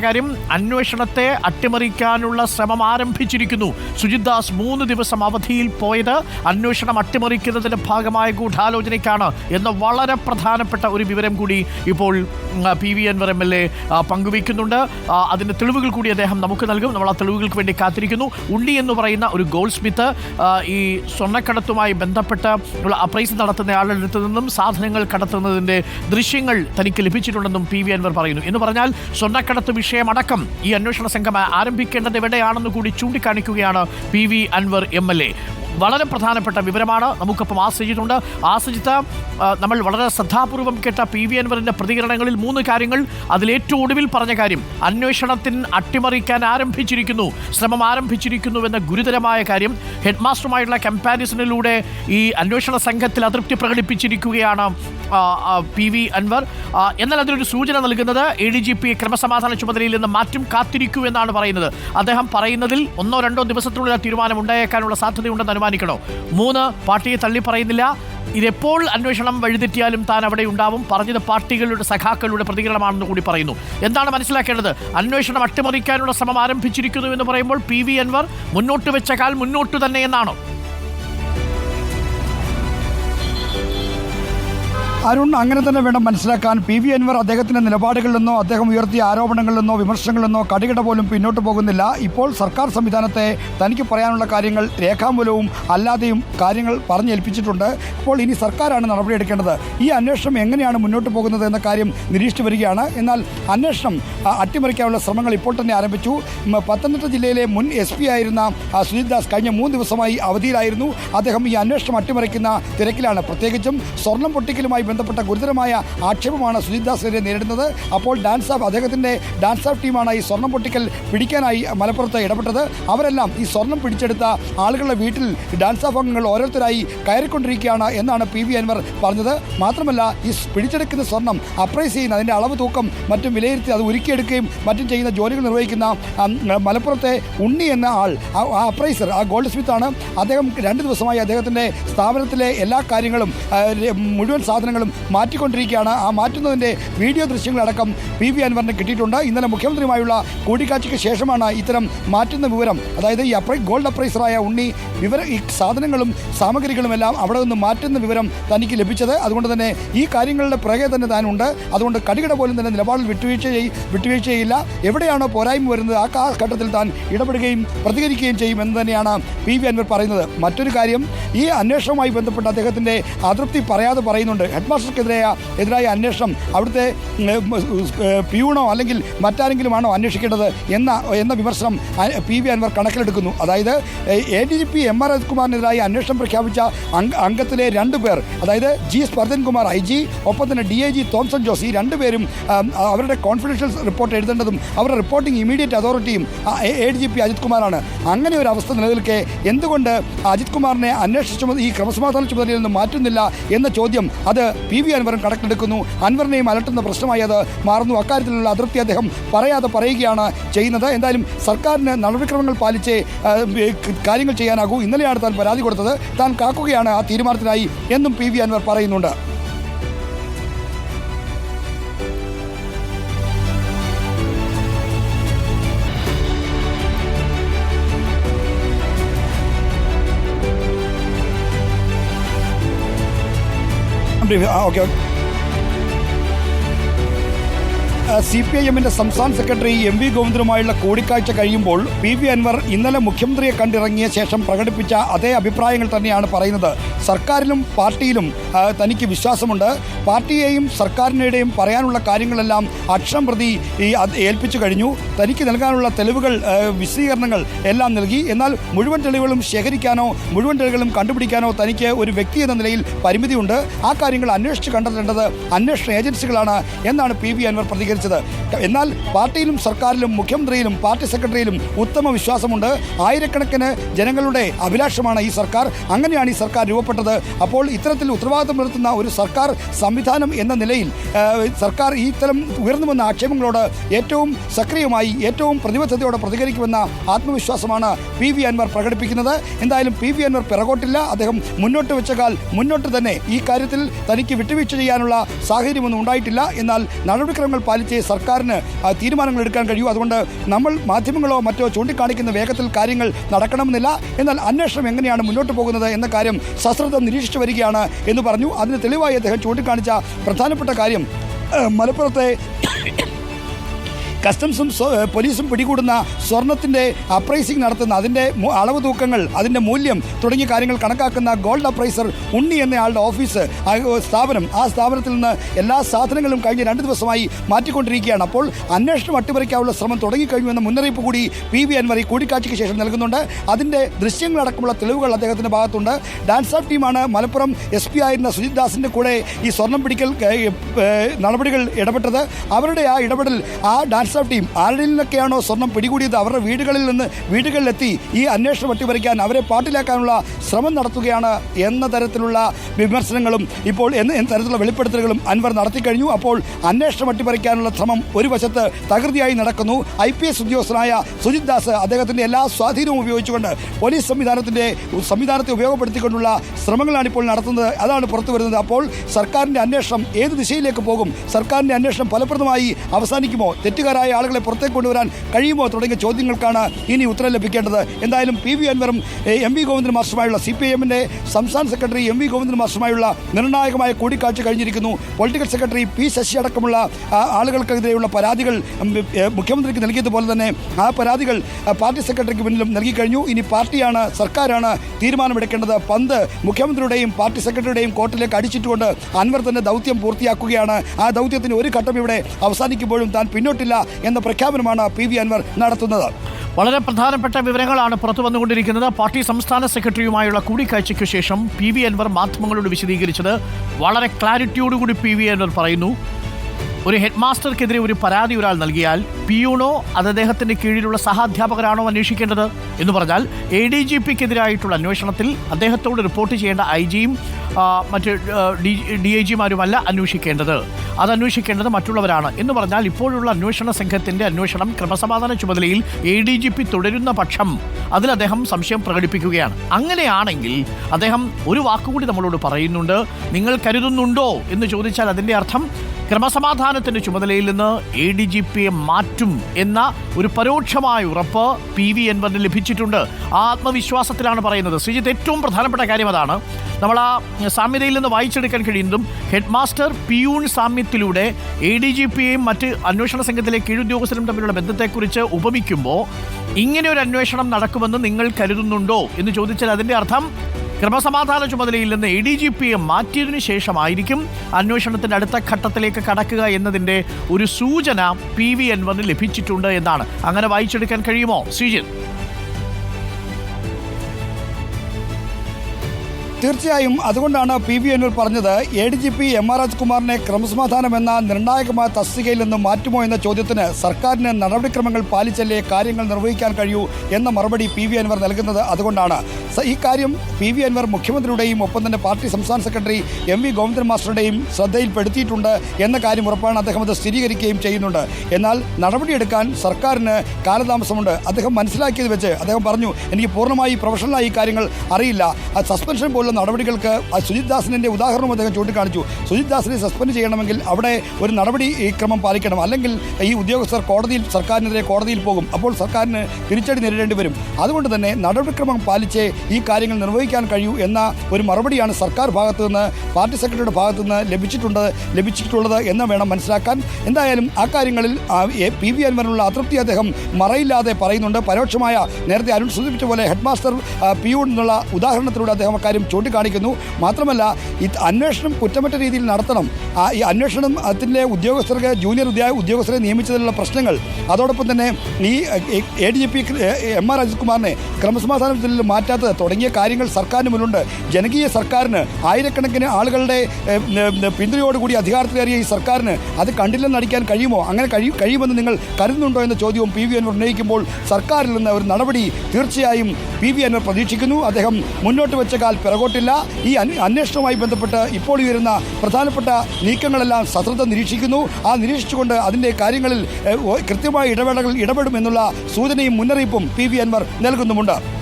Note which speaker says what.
Speaker 1: കാര്യം അന്വേഷണത്തെ അട്ടിമറിക്കാനുള്ള ശ്രമം ആരംഭിച്ചിരിക്കുന്നു. സുജിത് ദാസ് മൂന്ന് ദിവസം അവധിയിൽ പോയത് അന്വേഷണം അട്ടിമറിക്കുന്നതിന്റെ ഭാഗമായ ഗൂഢാലോചനയ്ക്കാണ് എന്ന വളരെ പ്രധാനപ്പെട്ട ഒരു വിവരം കൂടി ഇപ്പോൾ P V Anvar M L A പങ്കുവയ്ക്കുന്നുണ്ട്. അതിന്റെ തെളിവുകൾ കൂടി അദ്ദേഹം നമുക്ക് നൽകും. നമ്മൾ ആ തെളിവുകൾക്ക് വേണ്ടി കാത്തിരിക്കുന്നു. ഉണ്ണി എന്ന് പറയുന്ന ഒരു ഗോൾഡ് സ്മിത്ത് ഈ സ്വർണക്കടത്തുമായി ബന്ധപ്പെട്ട് അപ്രൈസ് നടത്തുന്ന ആളുടെ അടുത്ത് നിന്നും സാധനങ്ങൾ കടത്തുന്നതിന്റെ ദൃശ്യങ്ങൾ തനിക്ക് ലഭിച്ചിട്ടുണ്ടെന്നും പി വി അൻവർ പറയുന്നു. എന്ന് പറഞ്ഞാൽ സ്വർണക്കടത്ത് വിഷയമടക്കം ഈ അന്വേഷണ സംഘം ആരംഭിക്കേണ്ടത് എവിടെയാണെന്ന് കൂടി ചൂണ്ടിക്കാണിക്കുകയാണ് P V Anvar M L A. വളരെ പ്രധാനപ്പെട്ട വിവരമാണ്. നമുക്കിപ്പം ആശ്രയിച്ചിട്ടുണ്ട്. ആശ്രയിച്ച നമ്മൾ വളരെ ശ്രദ്ധാപൂർവം കേട്ട പി വി അൻവറിന്റെ പ്രതികരണങ്ങളിൽ മൂന്ന് കാര്യങ്ങൾ. അതിലേറ്റവും ഒടുവിൽ പറഞ്ഞ കാര്യം അന്വേഷണത്തിന് അട്ടിമറിക്കാൻ ആരംഭിച്ചിരിക്കുന്നു ശ്രമം ആരംഭിച്ചിരിക്കുന്നു എന്ന ഗുരുതരമായ കാര്യം ഹെഡ് മാസ്റ്ററുമായിട്ടുള്ള കമ്പാരിസണിലൂടെ ഈ അന്വേഷണ സംഘത്തിൽ അതൃപ്തി പ്രകടിപ്പിച്ചിരിക്കുകയാണ് ആ, ആ, പി വി അൻവർ. ആ, എന്നാൽ അതിനൊരു സൂചന നൽകുന്നത് എ ഡി ജി പി ക്രമസമാധാന ചുമതലയിൽ നിന്ന് മാറ്റം കാത്തിരിക്കൂ എന്നാണ് പറയുന്നത്. അദ്ദേഹം പറയുന്നതിൽ ഒന്നോ രണ്ടോ ദിവസത്തിനുള്ളിൽ ആ തീരുമാനം ഉണ്ടായേക്കാനുള്ള സാധ്യതയുണ്ടെന്ന് അനുമാനിക്കണോ മൂന്ന് പാർട്ടിയെ തള്ളിപ്പറയുന്നില്ല ഇതെപ്പോൾ അന്വേഷണം വഴിതെറ്റിയാലും താൻ അവിടെ ഉണ്ടാവും. പറഞ്ഞത് പാർട്ടികളുടെ സഖാക്കളുടെ പ്രതികരണമാണെന്ന് കൂടി പറയുന്നു. എന്താണ് മനസ്സിലാക്കേണ്ടത്? അന്വേഷണം അട്ടിമറിക്കാനുള്ള ശ്രമം ആരംഭിച്ചിരിക്കുന്നു എന്ന് പറയുമ്പോൾ പി വി അൻവർ മുന്നോട്ട് വെച്ച കാൽ മുന്നോട്ട് തന്നെ എന്നാണോ?
Speaker 2: അരുൺ അങ്ങനെ തന്നെ വേണം മനസ്സിലാക്കാൻ. പി. വി. അൻവർ അദ്ദേഹത്തിന്റെ നിലപാടുകളിൽ നിന്നോ അദ്ദേഹം ഉയർത്തിയ ആരോപണങ്ങളിൽ നിന്നോ വിമർശനങ്ങളിൽ നിന്നോ കടികട പോലും പിന്നോട്ട് പോകുന്നില്ല. ഇപ്പോൾ സർക്കാർ സംവിധാനത്തെ തനിക്ക് പറയാനുള്ള കാര്യങ്ങൾ രേഖാമൂലവും അല്ലാതെയും കാര്യങ്ങൾ പറഞ്ഞേൽപ്പിച്ചിട്ടുണ്ട്. ഇപ്പോൾ ഇനി സർക്കാരാണ് നടപടിയെടുക്കേണ്ടത്. ഈ അന്വേഷണം എങ്ങനെയാണ് മുന്നോട്ട് പോകുന്നത് എന്ന കാര്യം നിരീക്ഷിച്ചു വരികയാണ്. എന്നാൽ അന്വേഷണം അട്ടിമറിക്കാനുള്ള ശ്രമങ്ങൾ ഇപ്പോൾ തന്നെ ആരംഭിച്ചു. പത്തനംതിട്ട ജില്ലയിലെ മുൻ എസ് പി ആയിരുന്ന സുജിത് ദാസ് കഴിഞ്ഞ മൂന്ന് ദിവസമായി അവധിയിലായിരുന്നു. അദ്ദേഹം ഈ അന്വേഷണം അട്ടിമറിക്കുന്ന തിരക്കിലാണ്. പ്രത്യേകിച്ചും സ്വർണം പൊട്ടിക്കലുമായി ബന്ധപ്പെട്ട ഗുരുതരമായ ആക്ഷേപമാണ് സുജിത് ദാസിനെ നേരിടുന്നത്. അപ്പോൾ ഡാൻസ് ഓഫ് അദ്ദേഹത്തിന്റെ ഡാൻസ് ഓഫ് ടീമാണ് ഈ സ്വർണം പൊട്ടിക്കൽ പിടിക്കാനായി മലപ്പുറത്ത് ഇടപെട്ടത്. അവരെല്ലാം ഈ സ്വർണം പിടിച്ചെടുത്ത ആളുകളുടെ വീട്ടിൽ ഡാൻസ് ഓഫ് അംഗങ്ങൾ ഓരോരുത്തരായി കയറിക്കൊണ്ടിരിക്കുകയാണ് എന്നാണ് പി വി അൻവർ പറഞ്ഞത്. മാത്രമല്ല ഈ പിടിച്ചെടുക്കുന്ന സ്വർണം അപ്രൈസ് ചെയ്യുന്ന അതിന്റെ അളവ് തൂക്കം മറ്റും വിലയിരുത്തി അത് ഉരുക്കിയെടുക്കുകയും മറ്റും ചെയ്യുന്ന ജോലികൾ നിർവഹിക്കുന്ന മലപ്പുറത്തെ ഉണ്ണി എന്ന ആൾ ആ അപ്രൈസർ ആ ഗോൾഡ് സ്മിത്താണ് അദ്ദേഹം രണ്ട് ദിവസമായി അദ്ദേഹത്തിന്റെ സ്ഥാപനത്തിലെ എല്ലാ കാര്യങ്ങളും മുഴുവൻ സാധനങ്ങളും മാറ്റിക്കൊണ്ടിരിക്കുകയാണ്. ആ മാറ്റുന്നതിന്റെ വീഡിയോ ദൃശ്യങ്ങളടക്കം പി വി അൻവറിന് കിട്ടിയിട്ടുണ്ട്. ഇന്നലെ മുഖ്യമന്ത്രിയുമായുള്ള കൂടിക്കാഴ്ചയ്ക്ക് ശേഷമാണ് ഇത്തരം മാറ്റുന്ന വിവരം. അതായത് ഈ അപ്രൈ ഗോൾഡ് അപ്രൈസറായ ഉണ്ണി വിവര ഈ സാധനങ്ങളും സാമഗ്രികളും എല്ലാം അവിടെ നിന്ന് മാറ്റുന്ന വിവരം തനിക്ക് ലഭിച്ചത്. അതുകൊണ്ട് തന്നെ ഈ കാര്യങ്ങളുടെ പിറകെ തന്നെ താനുണ്ട്. അതുകൊണ്ട് കടികട പോലും തന്നെ നിലപാടിൽ വിട്ടുവീഴ്ച വിട്ടുവീഴ്ച ചെയ്യില്ല. എവിടെയാണോ പോരായ്മ വരുന്നത് ആ കാ- ഘട്ടത്തിൽ താൻ ഇടപെടുകയും പ്രതികരിക്കുകയും ചെയ്യും എന്ന് തന്നെയാണ് പി വി അൻവർ പറയുന്നത്. മറ്റൊരു കാര്യം ഈ അന്വേഷണവുമായി ബന്ധപ്പെട്ട് അദ്ദേഹത്തിന്റെ അതൃപ്തി പറയാതെ പറയുന്നുണ്ട്. ഹെഡ് മാസ്റ്റർക്കെതിരായ എതിരായ അന്വേഷണം അവിടുത്തെ പ്യൂണോ അല്ലെങ്കിൽ മറ്റാരെങ്കിലും മറ്റാരെങ്കിലുമാണോ അന്വേഷിക്കേണ്ടത് എന്ന എന്ന വിമർശനം പി വി അൻവർ കണക്കിലെടുക്കുന്നു. അതായത് A D G P M R കുമാറിനെതിരായി അന്വേഷണം പ്രഖ്യാപിച്ച അംഗ അംഗത്തിലെ രണ്ട് പേർ അതായത് G Sparjan Kumar I G ഒപ്പം തന്നെ D I G Thomson Jose ഈ രണ്ടുപേരും അവരുടെ കോൺഫിഡൻഷ്യൽ റിപ്പോർട്ട് എഴുതേണ്ടതും അവരുടെ റിപ്പോർട്ടിംഗ് ഇമീഡിയറ്റ് അതോറിറ്റിയും A D G P Ajith കുമാറാണ് അങ്ങനെ ഒരു അവസ്ഥ നിലനിൽക്കെ എന്തുകൊണ്ട് അജിത് കുമാറിനെ അന്വേഷണ ചുമത ഈ ക്രമസമാധാന ചുമതലയിൽ നിന്ന് മാറ്റുന്നില്ല എന്ന ചോദ്യം അത് പി വി അൻവറും കണക്കിലെടുക്കുന്നു അൻവറിനെയും അലട്ടുന്ന പ്രശ്നമായി അത് മാറുന്നു. അക്കാര്യത്തിലുള്ള അതൃപ്തി അദ്ദേഹം പറയാതെ പറയുകയാണ് ചെയ്യുന്നത്. എന്തായാലും സർക്കാരിന് നടപടിക്രമങ്ങൾ പാലിച്ച് കാര്യങ്ങൾ ചെയ്യാനാകൂ. ഇന്നലെയാണ് താൻ പരാതി കൊടുത്തത്. താൻ കാക്കുകയാണ് ആ തീരുമാനത്തിനായി എന്നും പി വി അൻവർ പറയുന്നുണ്ട്. ഓക്കെ സി പി ഐ എമ്മിന്റെ സംസ്ഥാന സെക്രട്ടറി എം വി ഗോവിന്ദനുമായുള്ള കൂടിക്കാഴ്ച കഴിയുമ്പോൾ പി വി അൻവർ ഇന്നലെ മുഖ്യമന്ത്രിയെ കണ്ടിറങ്ങിയ ശേഷം പ്രകടിപ്പിച്ച അതേ അഭിപ്രായങ്ങൾ തന്നെയാണ് പറയുന്നത്. സർക്കാരിലും പാർട്ടിയിലും തനിക്ക് വിശ്വാസമുണ്ട്. പാർട്ടിയെയും സർക്കാരിനെയും പറയാനുള്ള കാര്യങ്ങളെല്ലാം അക്ഷരം പ്രതി ഏൽപ്പിച്ചു കഴിഞ്ഞു. തനിക്ക് നൽകാനുള്ള തെളിവുകൾ വിശദീകരണങ്ങൾ എല്ലാം നൽകി. എന്നാൽ മുഴുവൻ തെളിവുകളും ശേഖരിക്കാനോ മുഴുവൻ തെളിവുകളും കണ്ടുപിടിക്കാനോ തനിക്ക് ഒരു വ്യക്തി എന്ന നിലയിൽ പരിമിതിയുണ്ട്. ആ കാര്യങ്ങൾ അന്വേഷിച്ച് കണ്ടെത്തേണ്ടത് അന്വേഷണ ഏജൻസികളാണ് എന്നാണ് പി വി അൻവർ പ്രതികരിച്ചത്. എന്നാൽ പാർട്ടിയിലും സർക്കാരിലും മുഖ്യമന്ത്രിയിലും പാർട്ടി സെക്രട്ടറിയിലും ഉത്തമ വിശ്വാസമുണ്ട്. ആയിരക്കണക്കിന് ജനങ്ങളുടെ അഭിലാഷമാണ് ഈ സർക്കാർ. അങ്ങനെയാണ് ഈ സർക്കാർ രൂപപ്പെട്ടത്. അപ്പോൾ ഇത്തരത്തിൽ ഉത്തരവാദിത്വം പുലർത്തുന്ന ഒരു സർക്കാർ സംവിധാനം എന്ന നിലയിൽ സർക്കാർ ഈ ഇത്തരം ഉയർന്നു വന്ന ആക്ഷേപങ്ങളോട് ഏറ്റവും സക്രിയമായി ഏറ്റവും പ്രതിബദ്ധതയോടെ പ്രതികരിക്കുമെന്ന ആത്മവിശ്വാസമാണ് പി. വി. അൻവർ പ്രകടിപ്പിക്കുന്നത്. എന്തായാലും പി. വി. അൻവർ പിറകോട്ടില്ല. അദ്ദേഹം മുന്നോട്ട് വെച്ചകാൽ മുന്നോട്ട് തന്നെ ഈ കാര്യത്തിൽ തനിക്ക് വിട്ടുവീഴ്ച ചെയ്യാനുള്ള സാഹചര്യമൊന്നും ഉണ്ടായിട്ടില്ല. എന്നാൽ നടപടിക്രമങ്ങൾ പാലിച്ച് വെച്ചേ സർക്കാരിന് തീരുമാനങ്ങൾ എടുക്കാൻ കഴിയൂ. അതുകൊണ്ട് നമ്മൾ മാധ്യമങ്ങളോ മറ്റോ ചൂണ്ടിക്കാണിക്കുന്ന വേഗത്തിൽ കാര്യങ്ങൾ നടക്കണമെന്നില്ല. എന്നാൽ അന്വേഷണം എങ്ങനെയാണ് മുന്നോട്ട് പോകുന്നത് എന്ന കാര്യം സശ്രദ്ധ നിരീക്ഷിച്ചു വരികയാണ് എന്ന് പറഞ്ഞു. അതിന് തെളിവായി അദ്ദേഹം ചൂണ്ടിക്കാണിച്ച പ്രധാനപ്പെട്ട കാര്യം മലപ്പുറത്തെ കസ്റ്റംസും പോലീസും പിടികൂടുന്ന സ്വർണത്തിന്റെ അപ്രൈസിംഗ് നടത്തുന്ന അതിന്റെ അളവ് തൂക്കങ്ങൾ അതിന്റെ മൂല്യം തുടങ്ങിയ കാര്യങ്ങൾ കണക്കാക്കുന്ന ഗോൾഡ് അപ്രൈസർ ഉണ്ണി എന്നയാളുടെ ഓഫീസ് സ്ഥാപനം. ആ സ്ഥാപനത്തിൽ നിന്ന് എല്ലാ സാധനങ്ങളും കഴിഞ്ഞ രണ്ട് ദിവസമായി മാറ്റിക്കൊണ്ടിരിക്കുകയാണ്. അപ്പോൾ അന്വേഷണം അട്ടിമറിക്കാനുള്ള ശ്രമം തുടങ്ങിക്കഴിഞ്ഞു എന്ന മുന്നറിയിപ്പ് കൂടി പി വി അൻവർ ഈ കൂടിക്കാഴ്ചയ്ക്ക് ശേഷം നൽകുന്നുണ്ട്. അതിന്റെ ദൃശ്യങ്ങളടക്കമുള്ള തെളിവുകൾ അദ്ദേഹത്തിന്റെ ഭാഗത്തുണ്ട്. ഡാൻസ് ഓഫ് ടീമാണ് മലപ്പുറം എസ് പി ആയിരുന്ന സുജിത് ദാസിന്റെ കൂടെ ഈ സ്വർണം പിടിക്കൽ നടപടികൾ ഇടപെട്ടത്. അവരുടെ ആ ഇടപെടൽ ആ ഡാൻസ് ഓഫ് ടീം ആരിൽ നിന്നൊക്കെയാണോ സ്വർണം പിടികൂടിയത്? അവരുടെ വീടുകളിൽ നിന്ന് വീടുകളിലെത്തി ഈ അന്വേഷണം അട്ടിമറിക്കാൻ അവരെ പാട്ടിലാക്കാനുള്ള ശ്രമം നടത്തുകയാണ് എന്ന തരത്തിലുള്ള വിമർശനങ്ങളും ഇപ്പോൾ എന്ന തരത്തിലുള്ള വെളിപ്പെടുത്തലുകളും അൻവർ നടത്തിക്കഴിഞ്ഞു. അപ്പോൾ അന്വേഷണം അട്ടിമറിക്കാനുള്ള ശ്രമം ഒരു വശത്ത് തകൃതിയായി നടക്കുന്നു. ഐ പി എസ് ഉദ്യോഗസ്ഥനായ സുജിത് ദാസ് അദ്ദേഹത്തിന്റെ എല്ലാ സ്വാധീനവും ഉപയോഗിച്ചുകൊണ്ട് പോലീസ് സംവിധാനത്തിന്റെ സംവിധാനത്തെ ഉപയോഗപ്പെടുത്തിക്കൊണ്ടുള്ള ശ്രമങ്ങളാണ് ഇപ്പോൾ നടത്തുന്നത്. അതാണ് പുറത്തു വരുന്നത്. അപ്പോൾ സർക്കാരിന്റെ അന്വേഷണം ഏത് ദിശയിലേക്ക് പോകും? സർക്കാരിന്റെ അന്വേഷണം ഫലപ്രദമായി അവസാനിക്കുമോ? തെറ്റുകാരായ ആളുകളെ പുറത്തേക്ക് കൊണ്ടുവരാൻ കഴിയുമോ തുടങ്ങിയ ചോദ്യങ്ങൾക്കാണ് ഇനി ഉത്തരം ലഭിക്കേണ്ടത്. എന്തായാലും പി വി അൻവറും എം വി ഗോവിന്ദൻ മാസ്റ്ററുമായുള്ള സി പി എമ്മിന്റെ സംസ്ഥാന സെക്രട്ടറി എം വി ഗോവിന്ദൻ മാസ്റ്ററുമായുള്ള നിർണായകമായ കൂടിക്കാഴ്ച കഴിഞ്ഞിരിക്കുന്നു. പൊളിറ്റിക്കൽ സെക്രട്ടറി പി ശശി അടക്കമുള്ള ആളുകൾക്കെതിരെയുള്ള പരാതികൾ മുഖ്യമന്ത്രിക്ക് നൽകിയതുപോലെ തന്നെ ആ പരാതികൾ പാർട്ടി സെക്രട്ടറിക്ക് മുന്നിലും നൽകിക്കഴിഞ്ഞു ഇനി പാർട്ടിയാണ് സർക്കാരാണ് തീരുമാനമെടുക്കേണ്ടത്. പന്ത് മുഖ്യമന്ത്രിയുടെയും പാർട്ടി സെക്രട്ടറിയുടെയും കോർട്ടിലേക്ക് അടിച്ചിട്ടുകൊണ്ട് അൻവർ തന്നെ ദൗത്യം പൂർത്തിയാക്കുകയാണ്. ആ ദൗത്യത്തിന് ഒരു ഘട്ടം ഇവിടെ അവസാനിക്കുമ്പോഴും താൻ പിന്നോട്ടില്ല. എന്ന പ്രഖ്യാപനമാണ് പി വി അൻവർ നടത്തുന്നത്.
Speaker 1: വളരെ പ്രധാനപ്പെട്ട വിവരങ്ങളാണ് പുറത്തു വന്നുകൊണ്ടിരിക്കുന്നത്. പാർട്ടി സംസ്ഥാന സെക്രട്ടറിയുമായുള്ള കൂടിക്കാഴ്ചയ്ക്ക് ശേഷം പി വി അൻവർ മാധ്യമങ്ങളോട് വിശദീകരിച്ചത് വളരെ ക്ലാരിറ്റിയോടുകൂടി പി വി അൻവർ പറയുന്നു. ഒരു ഹെഡ് മാസ്റ്റർക്കെതിരെ ഒരു പരാതി ഒരാൾ നൽകിയാൽ പിയൂണോ അത് അദ്ദേഹത്തിന്റെ കീഴിലുള്ള സഹാധ്യാപകരാണോ അന്വേഷിക്കേണ്ടത് എന്ന് പറഞ്ഞാൽ എ ഡി ജി പിക്കെതിരായിട്ടുള്ള അന്വേഷണത്തിൽ അദ്ദേഹത്തോട് റിപ്പോർട്ട് ചെയ്യേണ്ട ഐ ജിയും മറ്റ് ഡി ഡി ഐ ജിമാരുമല്ല അന്വേഷിക്കേണ്ടത്. അത് അന്വേഷിക്കേണ്ടത് മറ്റുള്ളവരാണ് എന്ന് പറഞ്ഞാൽ ഇപ്പോഴുള്ള അന്വേഷണ സംഘത്തിന്റെ അന്വേഷണം ക്രമസമാധാന ചുമതലയിൽ എ ഡി ജി പി തുടരുന്ന പക്ഷം അതിൽ അദ്ദേഹം സംശയം പ്രകടിപ്പിക്കുകയാണ്. അങ്ങനെയാണെങ്കിൽ അദ്ദേഹം ഒരു വാക്കുകൂടി നമ്മളോട് പറയുന്നുണ്ട്. നിങ്ങൾ കരുതുന്നുണ്ടോ എന്ന് ചോദിച്ചാൽ അതിന്റെ അർത്ഥം ക്രമസമാധാനത്തിന്റെ ചുമതലയിൽ നിന്ന് എ ഡി ജി പിയെ മാറ്റും എന്ന ഒരു പരോക്ഷമായ ഉറപ്പ് പി വി എൻവറിന് ലഭിച്ചിട്ടുണ്ട്. ആത്മവിശ്വാസത്തിലാണ് പറയുന്നത്. ശ്രീജിത്ത് ഏറ്റവും പ്രധാനപ്പെട്ട കാര്യം അതാണ്. നമ്മൾ ആ സാമ്യതയിൽ നിന്ന് വായിച്ചെടുക്കാൻ കഴിയുന്നതും ഹെഡ് മാസ്റ്റർ പിയൂൺ സാമ്യത്തിലൂടെ എ ഡി ജി പിയെയും മറ്റ് അന്വേഷണ സംഘത്തിലെ കീഴുദ്യോഗസ്ഥരും തമ്മിലുള്ള ബന്ധത്തെക്കുറിച്ച് ഉപമിക്കുമ്പോൾ ഇങ്ങനെ ഒരു അന്വേഷണം നടക്കുമെന്ന് നിങ്ങൾ കരുതുന്നുണ്ടോ എന്ന് ചോദിച്ചാൽ അതിന്റെ അർത്ഥം ക്രമസമാധാന ചുമതലയിൽ നിന്ന് എ ഡി ജി പിയെ മാറ്റിയതിനു ശേഷമായിരിക്കും അന്വേഷണത്തിന്റെ അടുത്ത ഘട്ടത്തിലേക്ക് കടക്കുക എന്നതിന്റെ ഒരു സൂചന പി വി എൻവറിന് ലഭിച്ചിട്ടുണ്ട് എന്നാണ്. അങ്ങനെ വായിച്ചെടുക്കാൻ കഴിയുമോ? ശ്രീജിത്ത്.
Speaker 2: തീർച്ചയായും അതുകൊണ്ടാണ് പി വി അന്നൂർ പറഞ്ഞത് A D G P M R രാജ്കുമാറിനെ ക്രമസമാധാനം എന്ന നിർണായകമായ തസ്തികയിൽ നിന്ന് മാറ്റുമോ എന്ന ചോദ്യത്തിന് സർക്കാരിന് നടപടിക്രമങ്ങൾ പാലിച്ചല്ലേ കാര്യങ്ങൾ നിർവഹിക്കാൻ കഴിയൂ എന്ന മറുപടി പി വി അൻവർ നൽകുന്നത് അതുകൊണ്ടാണ്. ഈ കാര്യം പി വി അൻവർ മുഖ്യമന്ത്രിയുടെയും ഒപ്പം തന്നെ പാർട്ടി സംസ്ഥാന സെക്രട്ടറി എം വി ഗോവിന്ദൻ മാസ്റ്ററുടെയും ശ്രദ്ധയിൽപ്പെടുത്തിയിട്ടുണ്ട് എന്ന കാര്യം ഉറപ്പാണ് അദ്ദേഹം അത് സ്ഥിരീകരിക്കുകയും ചെയ്യുന്നുണ്ട്. എന്നാൽ നടപടിയെടുക്കാൻ സർക്കാരിന് കാലതാമസമുണ്ട്. അദ്ദേഹം മനസ്സിലാക്കിയത് വെച്ച് അദ്ദേഹം പറഞ്ഞു എനിക്ക് പൂർണമായി പ്രൊഫഷണലായി കാര്യങ്ങൾ അറിയില്ല. സസ്പെൻഷൻ പോലുള്ള നടപടികൾക്ക് ആ സുജിത് ദാസിന്റെ ഉദാഹരണം അദ്ദേഹം ചൂണ്ടിക്കാണിച്ചു. സുജിത് ദാസിനെ സസ്പെൻഡ് ചെയ്യണമെങ്കിൽ അവിടെ ഒരു നടപടി ക്രമം പാലിക്കണം. അല്ലെങ്കിൽ ഈ ഉദ്യോഗസ്ഥർ കോടതിയിൽ സർക്കാരിനെതിരെ കോടതിയിൽ പോകും. അപ്പോൾ സർക്കാരിന് തിരിച്ചടി നേരിടേണ്ടി വരും. അതുകൊണ്ട് തന്നെ നടപടിക്രമം പാലിച്ചേ ഈ കാര്യങ്ങൾ നിർവഹിക്കാൻ കഴിയൂ എന്ന ഒരു മറുപടിയാണ് സർക്കാർ ഭാഗത്തു നിന്ന് പാർട്ടി സെക്രട്ടറിയുടെ ഭാഗത്തു നിന്ന് ലഭിച്ചിട്ടുണ്ട് ലഭിച്ചിട്ടുള്ളത് എന്ന് വേണം മനസ്സിലാക്കാൻ. എന്തായാലും ആ കാര്യങ്ങളിൽ പി വി അൻവറിനുള്ള അതൃപ്തി അദ്ദേഹം മറയില്ലാതെ പറയുന്നുണ്ട്. പരോക്ഷമായ നേരത്തെ അരുൺ സൂചിപ്പിച്ച പോലെ ഹെഡ്മാസ്റ്റർ പിയൂൺ എന്നുള്ള ഉദാഹരണത്തിലൂടെ അദ്ദേഹം അക്കാര്യം ചൂണ്ടിക്കാണിക്കുന്നു. മാത്രമല്ല ഈ അന്വേഷണം കുറ്റമറ്റ രീതിയിൽ നടത്തണം. ആ, ഈ അന്വേഷണം അതിന്റെ ഉദ്യോഗസ്ഥർക്ക് ജൂനിയർ ഉദ്യോഗ ഉദ്യോഗസ്ഥരെ നിയമിച്ചതിലുള്ള പ്രശ്നങ്ങൾ. അതോടൊപ്പം തന്നെ ഈ A D G P M R Ajith കുമാറിനെ മാറ്റാത്തത് തുടങ്ങിയ കാര്യങ്ങൾ സർക്കാരിന് മുന്നിലുണ്ട്. ജനകീയ സർക്കാരിന് ആയിരക്കണക്കിന് ആളുകളുടെ പിന്തുണയോടുകൂടി അധികാരത്തിലേറിയ ഈ സർക്കാരിന് അത് കണ്ടില്ലെന്ന് നടിക്കാൻ കഴിയുമോ? അങ്ങനെ കഴിയും കഴിയുമെന്ന് നിങ്ങൾ കരുതുന്നുണ്ടോ എന്ന ചോദ്യവും പി വി അൻവർ ഉന്നയിക്കുമ്പോൾ സർക്കാരിൽ നിന്ന് ഒരു നടപടി തീർച്ചയായും പി വി അൻവർ പ്രതീക്ഷിക്കുന്നു. അദ്ദേഹം മുന്നോട്ട് വെച്ച കാൽ പിറകോട്ടില്ല ഈ അന്വ- അന്വേഷണവുമായി ബന്ധപ്പെട്ട് ഇപ്പോൾ വരുന്ന പ്രധാനപ്പെട്ട നീക്കങ്ങളെല്ലാം സശ്രദ്ധ നിരീക്ഷിക്കുന്നു. ആ നിരീക്ഷിച്ചുകൊണ്ട് അതിന്റെ കാര്യങ്ങളിൽ കൃത്യമായ ഇടപെടൽ ഇടപെടുമെന്നുള്ള സൂചനയും മുന്നറിയിപ്പും പി വി അൻവർ നൽകുന്നുമുണ്ട്.